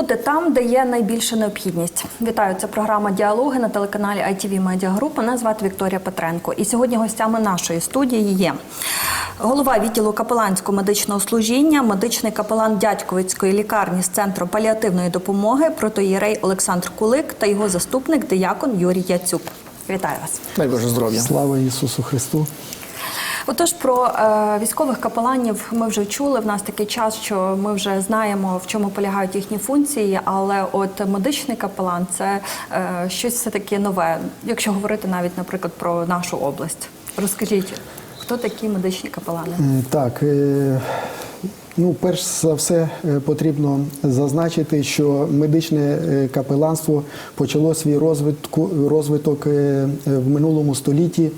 бути там, де є найбільша необхідність. Вітаю, це програма Діалоги на телеканалі ITV Media Group. Мене звати Вікторія Петренко. І сьогодні гостями нашої студії є голова відділу капеланського медичного служіння, медичний капелан Дядьковицької лікарні з центру паліативної допомоги, протоїрей Олександр Кулик та його заступник диякон Юрій Яцюк. Вітаю вас. Дай Боже здоров'я. Слава Ісусу Христу! Отож, про е, військових капеланів ми вже чули. В нас такий час, що ми вже знаємо, в чому полягають їхні функції. Але от медичний капелан це е, щось все таки нове. Якщо говорити навіть, наприклад, про нашу область, розкажіть, хто такі медичні капелани? Так, е, ну, перш за все е, потрібно зазначити, що медичне е, капеланство почало свій розвитку, розвиток е, в минулому столітті.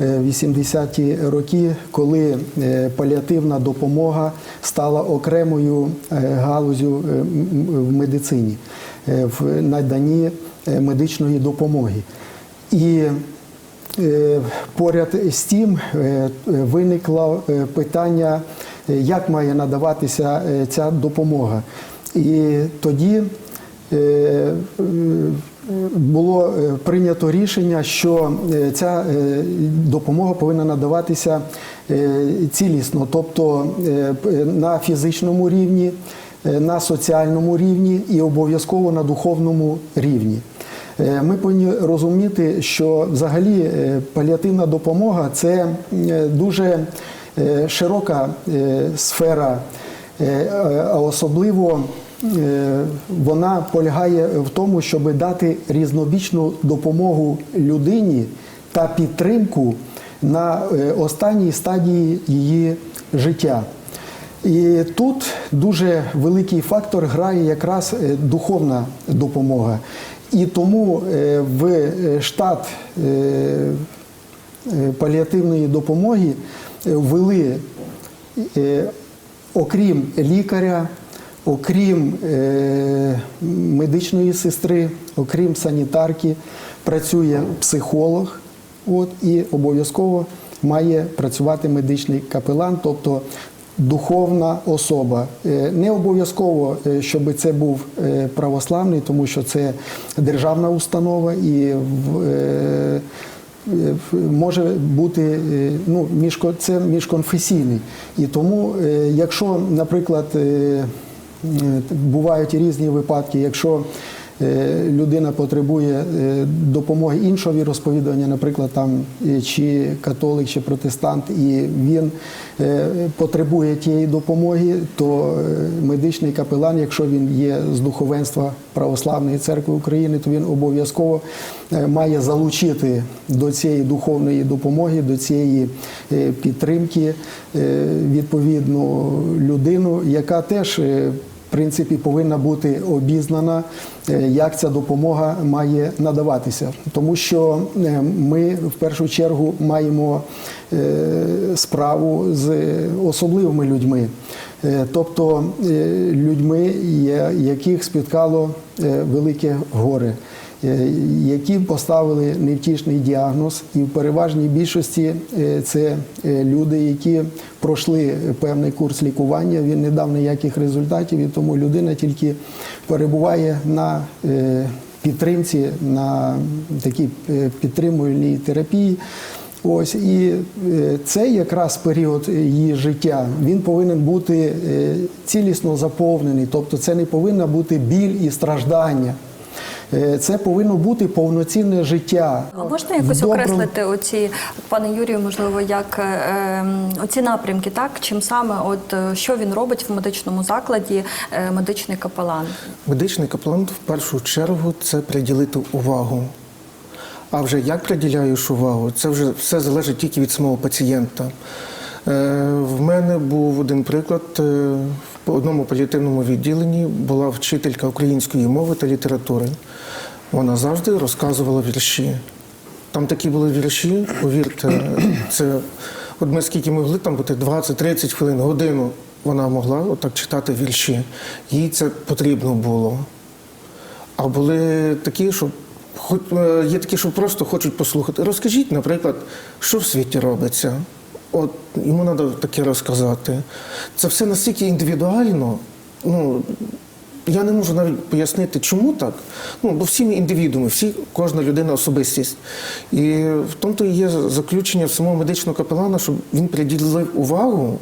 Е, 80-ті роки, коли е, паліативна допомога стала окремою е, галузю е, в медицині е, в наданні е, медичної допомоги. І Е, Поряд з тим е, виникло е, питання, е, як має надаватися е, ця допомога. І тоді е, е, було е, прийнято рішення, що е, ця е, допомога повинна надаватися цілісно, тобто на фізичному рівні, на соціальному рівні і обов'язково на духовному рівні. Ми повинні розуміти, що взагалі паліативна допомога це дуже широка сфера, а особливо вона полягає в тому, щоб дати різнобічну допомогу людині та підтримку на е, останній стадії її життя. І тут дуже великий фактор грає якраз е, духовна допомога. І тому е, в е, штат е, е, паліативної допомоги е, ввели, е, окрім лікаря, окрім е, медичної сестри, окрім санітарки, працює психолог. От, і обов'язково має працювати медичний капелан, тобто духовна особа. Е, Не обов'язково, е, щоб це був е, православний, тому що це державна установа і е, може бути е, ну, це міжконфесійний. І тому, якщо, наприклад, бувають різні випадки, якщо е, людина потребує е, допомоги іншого віросповідання, наприклад, там е, чи католик, чи протестант, і він е, потребує тієї допомоги, то е, медичний капелан, якщо він є з духовенства Православної церкви України, то він обов'язково е, має залучити до цієї духовної допомоги, до цієї е, підтримки е, відповідну людину, яка теж е, принципі повинна бути обізнана, е, як ця допомога має надаватися, тому що е, ми в першу чергу маємо е, справу з особливими людьми, тобто людьми, яких спіткало велике горе. Е, Які поставили невтішний діагноз, і в переважній більшості е, це е, люди, які пройшли певний курс лікування. Він не дав ніяких результатів, і тому людина тільки перебуває на підтримці, на такій підтримувальній терапії. Ось і цей якраз період її життя він повинен бути цілісно заповнений, тобто це не повинна бути біль і страждання. Е, Це повинно бути повноцінне життя. А можна якось В доброму- окреслити оці, пане Юрію, можливо, як е, ем, оці напрямки, так чим саме, от е, що він робить в медичному закладі, е, медичний капелан? Медичний капелан в першу чергу це приділити увагу. А вже як приділяєш увагу, це вже все залежить тільки від самого пацієнта. Е, В мене був один приклад. е, В одному паліативному відділенні була вчителька української мови та літератури. Вона завжди розказувала вірші. Там такі були вірші, повірте, це от ми скільки могли там бути 20-30 хвилин, годину вона могла отак читати вірші. Їй це потрібно було. А були такі, що хоч е, є такі, що просто хочуть послухати. Розкажіть, наприклад, що в світі робиться. От йому треба таке розказати. Це все настільки індивідуально. Ну, я не можу навіть пояснити, чому так. Ну, бо всі ми індивідууми, всі, кожна людина особистість. І в тому то і є заключення самого медичного капелана, щоб він приділив увагу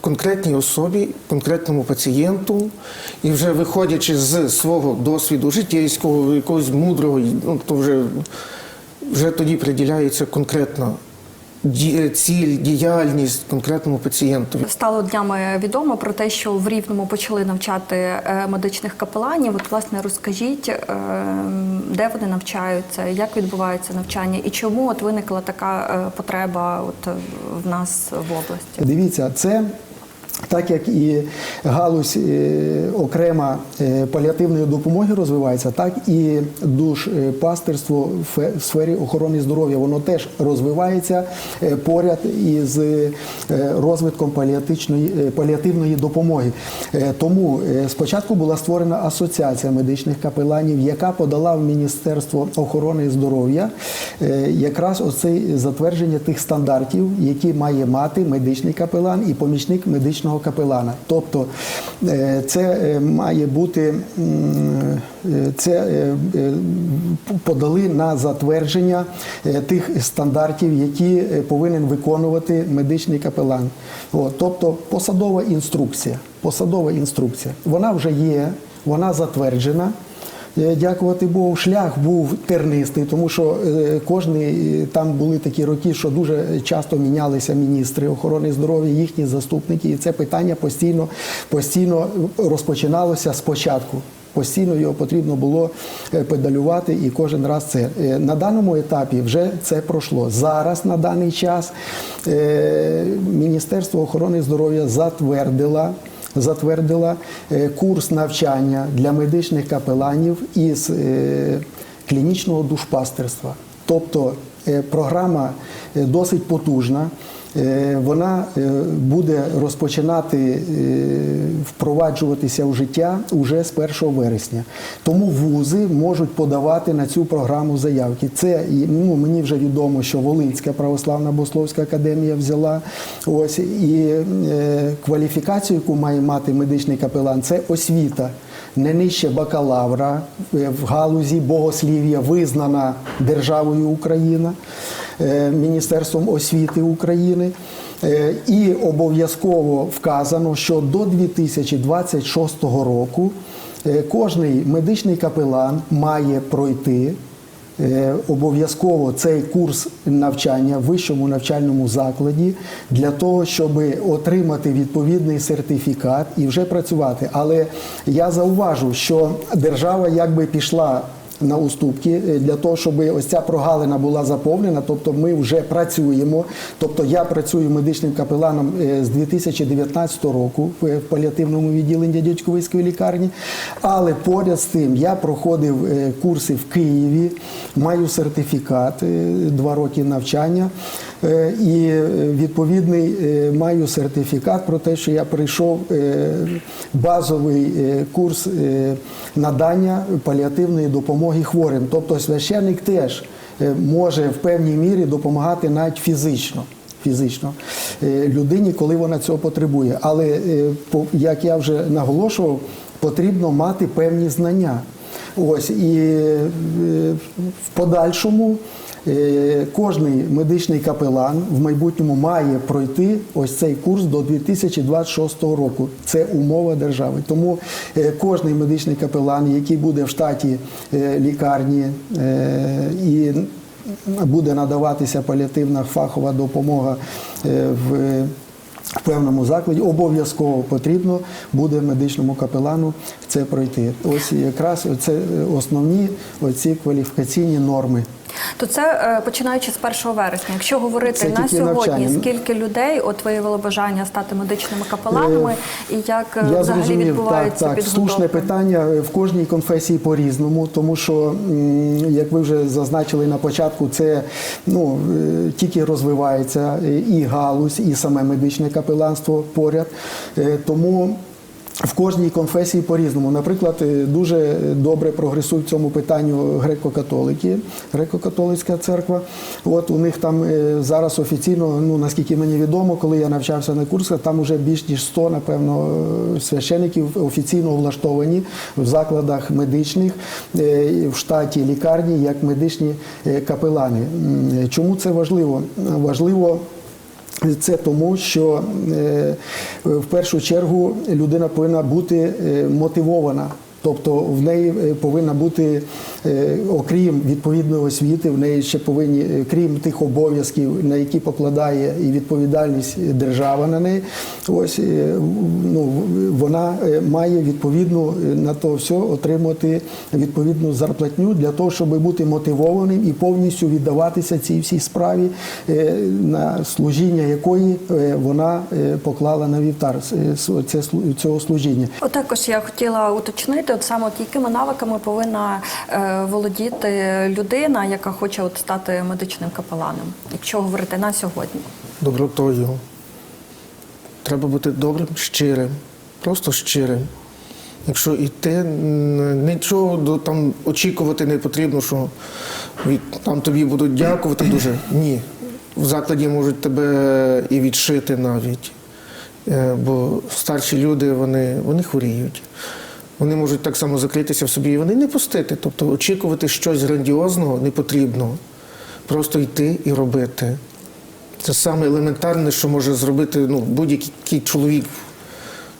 конкретній особі, конкретному пацієнту, і вже виходячи з свого досвіду життєйського, якогось мудрого, ну, то вже, вже тоді приділяється конкретна ціль, діяльність конкретному пацієнту. Стало днями відомо про те, що в Рівному почали навчати е, медичних капеланів. От, власне, розкажіть, е, де вони навчаються, як відбувається навчання і чому от виникла така е, потреба от е, в нас в області? Дивіться, це так як і галузь е, окрема е, паліативної допомоги розвивається, так і душпастерство в в сфері охорони здоров'я. Воно теж розвивається е, поряд із е, розвитком паліатичної, е, паліативної допомоги. Е, Тому е, спочатку була створена асоціація медичних капеланів, яка подала в Міністерство охорони здоров'я е, якраз оце затвердження тих стандартів, які має мати медичний капелан і помічник медичного капелана. Тобто е, це е, має бути е, це подали на затвердження тих стандартів, які повинен виконувати медичний капелан. Тобто посадова інструкція. Посадова інструкція. Вона вже є, вона затверджена. Е, Дякувати Богу, шлях був тернистий, тому що е, кожний е, там були такі роки, що дуже часто мінялися міністри охорони здоров'я, їхні заступники, і це питання постійно, постійно розпочиналося спочатку. Постійно його потрібно було педалювати, і кожен раз це на даному етапі вже це пройшло. Зараз на даний час Міністерство охорони здоров'я затвердила затвердила е, курс навчання для медичних капеланів із е, клінічного душпастерства. Тобто е, програма досить потужна. Е, Вона е, буде розпочинати е, впроваджуватися в життя уже з 1 вересня. Тому вузи можуть подавати на цю програму заявки. Це ну, мені вже відомо, що Волинська православна богословська академія взяла. Ось і кваліфікацію, яку має мати медичний капелан, це освіта. Не нижче бакалавра в галузі богослів'я визнана державою Україна, Міністерством освіти України. Е, І обов'язково вказано, що до 2026 року е, кожний медичний капелан має пройти е, обов'язково цей курс навчання в вищому навчальному закладі для того, щоб отримати відповідний сертифікат і вже працювати. Але я зауважу, що держава якби пішла. На уступки е, для того, щоб ось ця прогалина була заповнена. Тобто, ми вже працюємо. Тобто, я працюю медичним капеланом е, з 2019 року в паліативному відділенні дядьковицької лікарні. Але поряд з тим я проходив е, курси в Києві, маю сертифікат, е, два роки навчання. Е, І е, відповідний е, маю сертифікат про те, що я прийшов е, базовий е, курс е, надання паліативної допомоги хворим. Тобто священник теж е, може в певній мірі допомагати навіть фізично. Фізично е, людині, коли вона цього потребує. Але е, як я вже наголошував, потрібно мати певні знання. Ось і в подальшому кожний медичний капелан в майбутньому має пройти ось цей курс до 2026 року. Це умова держави. Тому е, кожний медичний капелан, який буде в штаті е, лікарні е, і буде надаватися паліативна фахова допомога е, в в певному закладі обов'язково потрібно буде медичному капелану це пройти. Ось якраз це основні оці кваліфікаційні норми. То це е, починаючи з 1 вересня. Якщо говорити Це на сьогодні, навчання. скільки людей от виявило бажання стати медичними капеланами, і як е, Я взагалі зрозумів, так, відбувається так. підготовка? Слушне питання в кожній конфесії по-різному, тому що, як ви вже зазначили на початку, це ну, е, тільки розвивається е, і галузь, і саме медичне капеланство поряд. Е, Тому В кожній конфесії по-різному. Наприклад, е, дуже добре прогресують в цьому питанню греко-католики, греко-католицька церква. От у них там е, зараз офіційно, ну наскільки мені відомо, коли я навчався на курсах, там вже більш ніж 100, напевно, е, священиків офіційно влаштовані в закладах медичних в штаті лікарні як медичні капелани. Чому це важливо? Важливо. Це тому, що е, в першу чергу людина повинна бути е, мотивована. Тобто в неї е, повинна бути, е, окрім відповідної освіти, в неї ще повинні, е, крім тих обов'язків, на які покладає і відповідальність держава на неї, ось ну, вона має відповідну на то все отримати відповідну зарплатню для того, щоб бути мотивованим і повністю віддаватися цій всій справі, на служіння якої вона поклала на вівтар цього служіння. От також я хотіла уточнити, от саме от якими навиками повинна е, володіти людина, яка хоче от стати медичним капеланом, якщо говорити на сьогодні. добротою. Треба бути добрим, щирим, просто щирим. Якщо йти, нічого там очікувати не потрібно, що там тобі будуть дякувати дуже. Ні. В закладі можуть тебе і відшити навіть. Е, Бо старші люди вони, вони хворіють. Вони можуть так само закритися в собі і вони не пустити. Тобто очікувати щось грандіозного не потрібно. Просто йти і робити. Це саме елементарне, що може зробити ну, будь-який чоловік,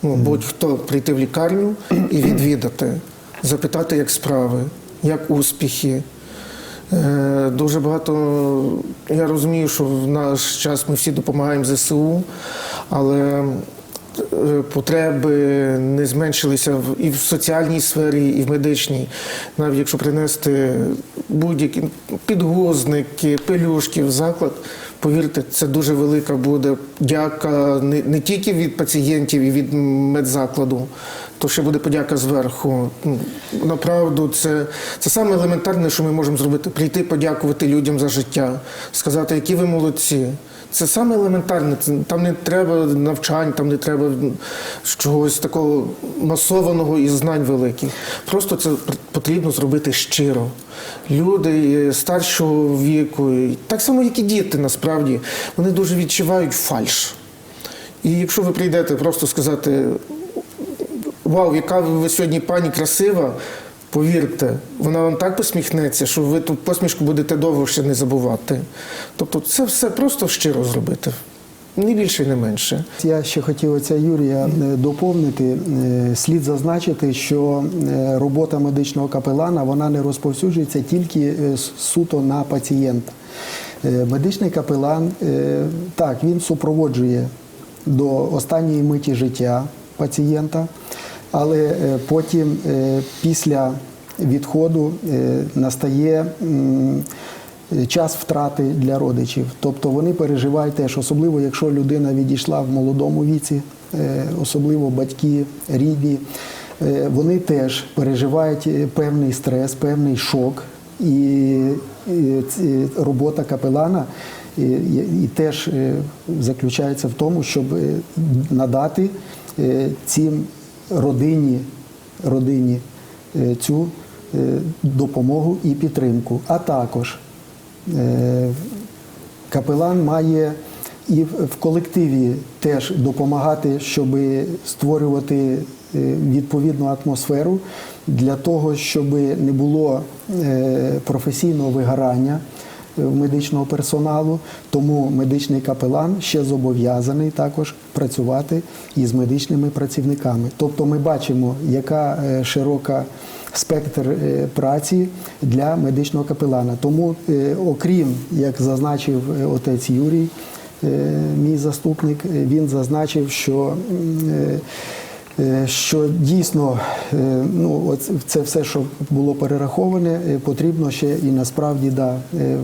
ну, будь-хто прийти в лікарню і відвідати, запитати, як справи, як успіхи. Е, Дуже багато, я розумію, що в наш час ми всі допомагаємо ЗСУ, але потреби не зменшилися і в соціальній сфері, і в медичній. Навіть якщо принести будь-які підгузники, пелюшки в заклад, повірте, це дуже велика буде дяка не, не тільки від пацієнтів і від медзакладу, то ще буде подяка зверху. Ну, Направду, це, це саме елементарне, що ми можемо зробити. Прийти подякувати людям за життя, сказати, які ви молодці. Це саме елементарне. Там не треба навчань, там не треба чогось такого масованого і знань великих. Просто це потрібно зробити щиро. Люди старшого віку, так само, як і діти, насправді, вони дуже відчувають фальш. І якщо ви прийдете просто сказати, Вау, яка ви сьогодні пані красива. Повірте, вона вам так посміхнеться, що ви тут посмішку будете довго ще не забувати. Тобто, це все просто щиро зробити. Ні більше, ні менше. Я ще хотів оця Юрія е, доповнити. Е, Слід зазначити, що е, робота медичного капелана вона не розповсюджується тільки суто на пацієнта. Медичний капелан так він супроводжує до останньої миті життя пацієнта, але е, потім е, після відходу е, настає. час втрати для родичів. Тобто вони переживають теж, особливо якщо людина відійшла в молодому віці, особливо батьки, рідні, вони теж переживають певний стрес, певний шок. І, робота капелана і, теж заключається в тому, щоб надати цим родині, родині е, цю е, допомогу і підтримку. А також е, капелан має і в колективі теж допомагати, щоб створювати відповідну атмосферу для того, щоб не було професійного вигорання медичного персоналу. Тому медичний капелан ще зобов'язаний також працювати із медичними працівниками. Тобто ми бачимо, яка е, широка спектр е, праці для медичного капелана. Тому, е, окрім, як зазначив е, отець Юрій, е, мій заступник, е, він зазначив, що е, е, що дійсно е, ну, це все, що було перераховане, е, потрібно ще і насправді да, е,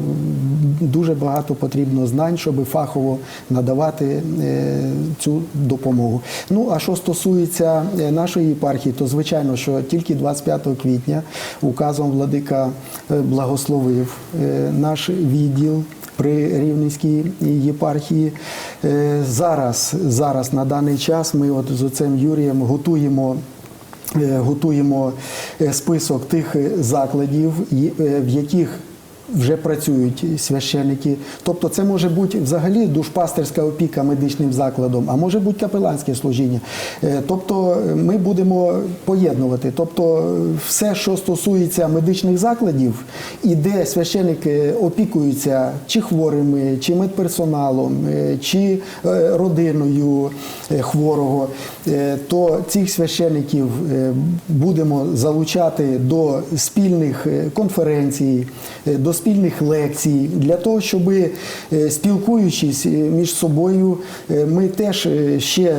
дуже багато потрібно знань, щоб фахово надавати е, цю допомогу. Ну а що стосується е, нашої єпархії, то звичайно, що тільки 25 квітня указом владика е, благословив е, наш відділ при Рівненській єпархії. Е, Зараз, зараз на даний час ми от з отцем Юрієм готуємо. е, Готуємо е, список тих закладів, в яких вже працюють священники. Тобто це може бути взагалі душпастерська опіка медичним закладом, а може бути капеланське служіння. Е, Тобто е, ми будемо поєднувати. Тобто е, все, що стосується медичних закладів, і де священики опікуються чи хворими, чи медперсоналом, чи родиною хворого, то цих священиків е, будемо залучати до спільних конференцій, до спільних лекцій, для того, щоб е, спілкуючись е, між собою, е, ми теж ще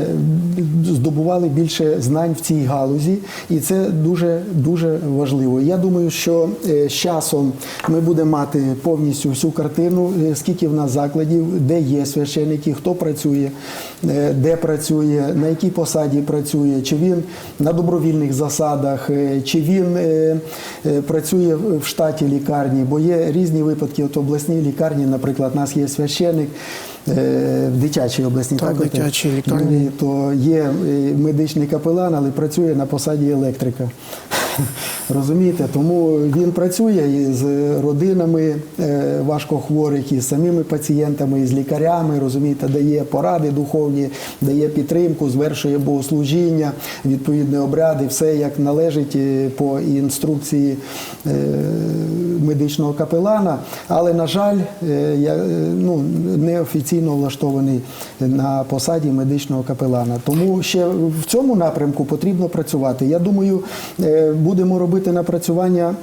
здобували більше знань в цій галузі, і це дуже дуже важливо. Я думаю, що з часом ми будемо мати повністю всю картину, скільки в нас закладів, де є священики, хто працює, де працює, на якій посаді працює, чи він на добровільних засадах, чи він працює в штаті лікарні, бо є різні випадки. От обласній лікарні, наприклад, у нас є священик. е, В дитячій обласній Так, так, дитячій лікарні. Ну, то є е, медичний капелан, але працює на посаді електрика. Розумієте, тому він працює з родинами е, важкохворих, і з самими пацієнтами, з лікарями, розумієте, дає поради духовні, дає підтримку, звершує богослужіння, відповідні обряди, все як належить е, по інструкції е, медичного капелана. Але, на жаль, я ну, неофіційно влаштований на посаді медичного капелана. Тому ще в цьому напрямку потрібно працювати. Я думаю, будемо робити напрацювання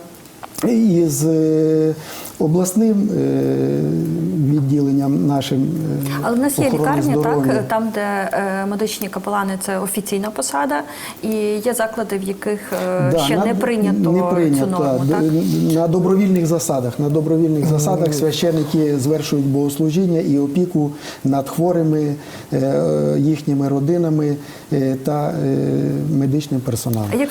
із е, обласним е, відділенням нашим. е, Але в нас є лікарні, здоров'я. так там, де е, медичні капелани це офіційна посада, і є заклади, в яких Да, ще на- не прийнято, не прийнято, цю норму. да. Так? На добровільних засадах. На добровільних засадах священики звершують богослужіння і опіку над хворими, їхніми родинами та медичним персоналом. А як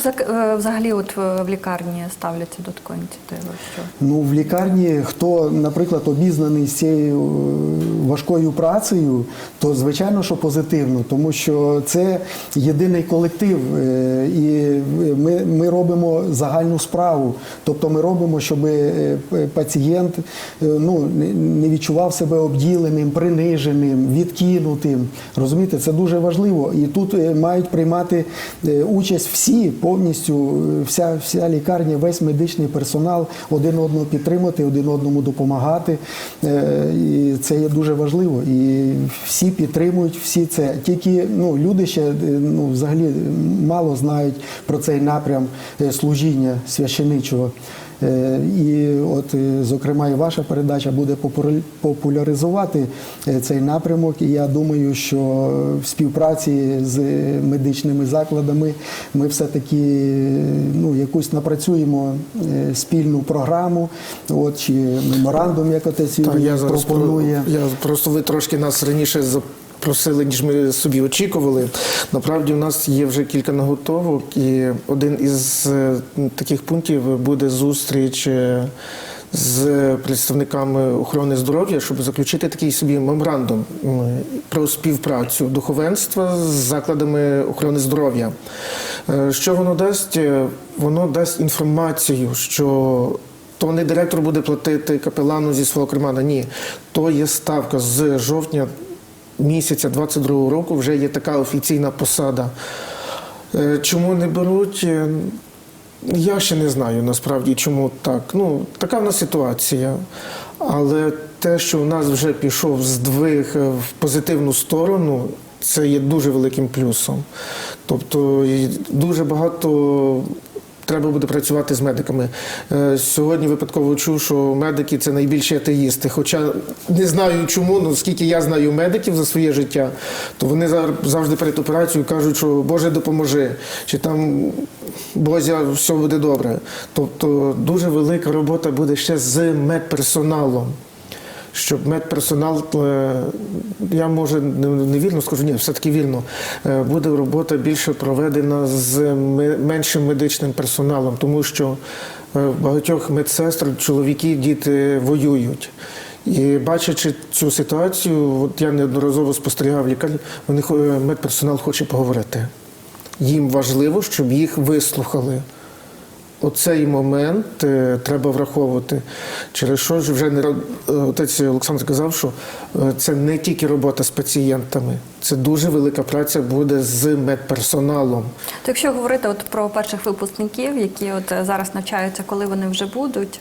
взагалі от в в лікарні ставляться до такої ініціативи? Що? Ну, в лікарні, хто, наприклад, обізнаний з цією е, важкою працею, то звичайно, що позитивно, тому що це єдиний колектив, е, і ми, ми робимо загальну справу. Тобто ми робимо, щоб е, пацієнт ну, не- відчував себе обділеним, приниженим, відкинутим. Розумієте, це дуже важливо. І тут мають приймати участь всі повністю, вся, вся лікарня, весь медичний персонал один одного підтримати, один одному допомагати. Е, І це є дуже важливо. І всі підтримують, всі це. Тільки ну, люди ще е, ну, взагалі мало знають про цей напрям е, служіння священичого. Е, І от, е, зокрема, і ваша передача буде популя- популяризувати е, цей напрямок. І я думаю, що в співпраці з медичними закладами ми все-таки ну, якусь напрацюємо спільну програму, от, чи меморандум, як отець Юрій про- пропонує. я просто ви трошки нас раніше запросили, ніж ми собі очікували. Насправді, у нас є вже кілька наготовок, і один із е, таких пунктів буде зустріч. е, З представниками охорони здоров'я, щоб заключити такий собі меморандум про співпрацю духовенства з закладами охорони здоров'я. Е, Що воно дасть? Е, Воно дасть інформацію, що то не директор буде платити капелану зі свого кармана. Ні, то є ставка з жовтня місяця 22-го року. Вже є така офіційна посада. Е, Чому не беруть? Е, Я ще не знаю насправді, чому так. Ну, така в нас ситуація. Але те, що в нас вже пішов здвиг е, в позитивну сторону, це є дуже великим плюсом. Тобто дуже багато треба буде працювати з медиками. Е, Сьогодні випадково чув, що медики це найбільші атеїсти. Хоча не знаю чому, ну скільки я знаю медиків за своє життя, то вони завжди перед операцією кажуть, що Боже допоможи, чи там Бозя, все буде добре. Тобто дуже велика робота буде ще з медперсоналом. Щоб медперсонал, е, я може не- невірно скажу, ні, все-таки вірно, е, буде робота більше проведена з меншим медичним персоналом, тому що е, багатьох медсестр чоловіки, діти воюють. І бачачи цю ситуацію, от я неодноразово спостерігав лікарні, вони медперсонал хоче поговорити. Їм важливо, щоб їх вислухали. Оцей момент е, треба враховувати. Через що ж вже не е, отець Олександр казав, що е, це не тільки робота з пацієнтами, це дуже велика праця буде з медперсоналом. То якщо говорити от про перших випускників, які от зараз навчаються, коли вони вже будуть,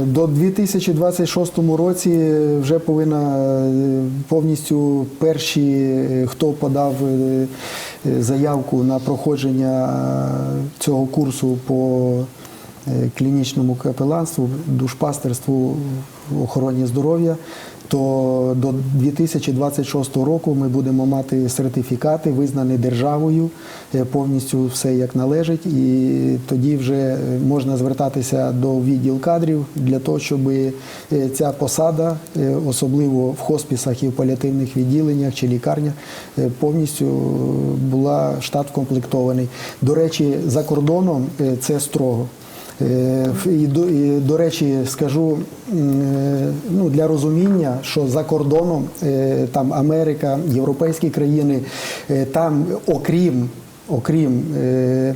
До 2026 році вже повинна повністю перші, хто подав заявку на проходження е, цього курсу по е, клінічному капеланству, душпастерству в охороні здоров'я, то до 2026 року ми будемо мати сертифікати, визнані державою, е, повністю все як належить, і тоді вже е, можна звертатися до відділ кадрів для того, щоб е, ця посада, особливо в хоспісах і в паліативних відділеннях чи лікарнях, повністю була штат вкомплектований. До речі, за кордоном це строго. І до, і, до речі, скажу ну, для розуміння, що за кордоном е, там Америка, європейські країни, е, там окрім, окрім е,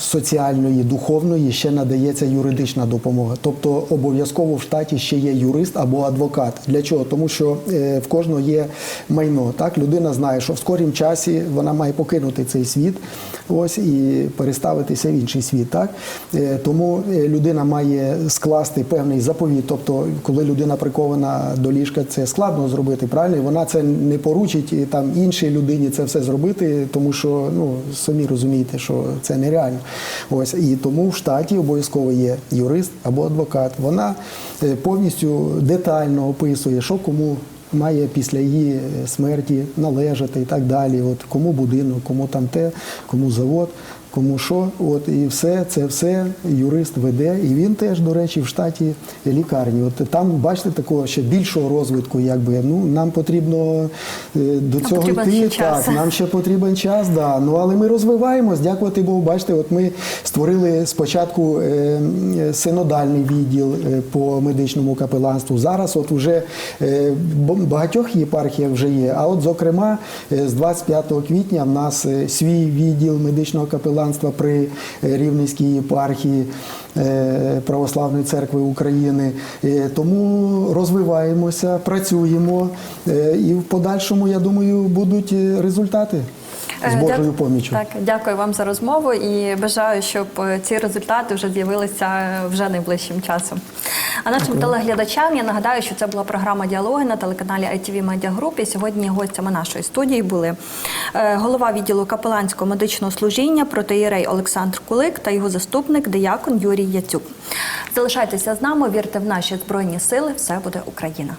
соціальної, духовної, ще надається юридична допомога. Тобто обов'язково в штаті ще є юрист або адвокат. Для чого? Тому що е, в кожного є майно. Так? Людина знає, що в скорім часі вона має покинути цей світ ось, і переставитися в інший світ. Так? Е, Тому е, людина має скласти певний заповіт. Тобто, коли людина прикована до ліжка, це складно зробити, правильно? Вона це не поручить і там іншій людині це все зробити, тому що ну, самі розумієте, що це нереально. Ось, і тому в штаті обов'язково є юрист або адвокат. Вона е, повністю детально описує, що кому має після її смерті належати і так далі. От кому будинок, кому там те, кому завод, кому що. От і все це все юрист веде. І він теж, до речі, в штаті лікарні. От там, бачите, такого ще більшого розвитку, якби ну нам потрібно е, до цього йти. час. Так, нам ще потрібен час, да. Ну але ми розвиваємось, дякувати Богу. Бачите, от ми створили спочатку е, е, синодальний відділ е, по медичному капеланству. Зараз, от уже е, багатьох єпархіях вже є. А от, зокрема, з 25 квітня в нас свій відділ медичного капеланства при е, Рівненській єпархії. е, Православної церкви України, Е, тому розвиваємося, працюємо і в подальшому, я думаю, будуть результати з Божою поміччю. Так, дякую вам за розмову і бажаю, щоб ці результати вже з'явилися вже найближчим часом. А нашим телеглядачам я нагадаю, що це була програма Діалоги на телеканалі ITV Media Group. І сьогодні гостями нашої студії були е, голова відділу капеланського медичного служіння протеєрей Олександр Кулик та його заступник Деякон Юрій Яцюк. Залишайтеся з нами, вірте в наші збройні сили. Все буде Україна.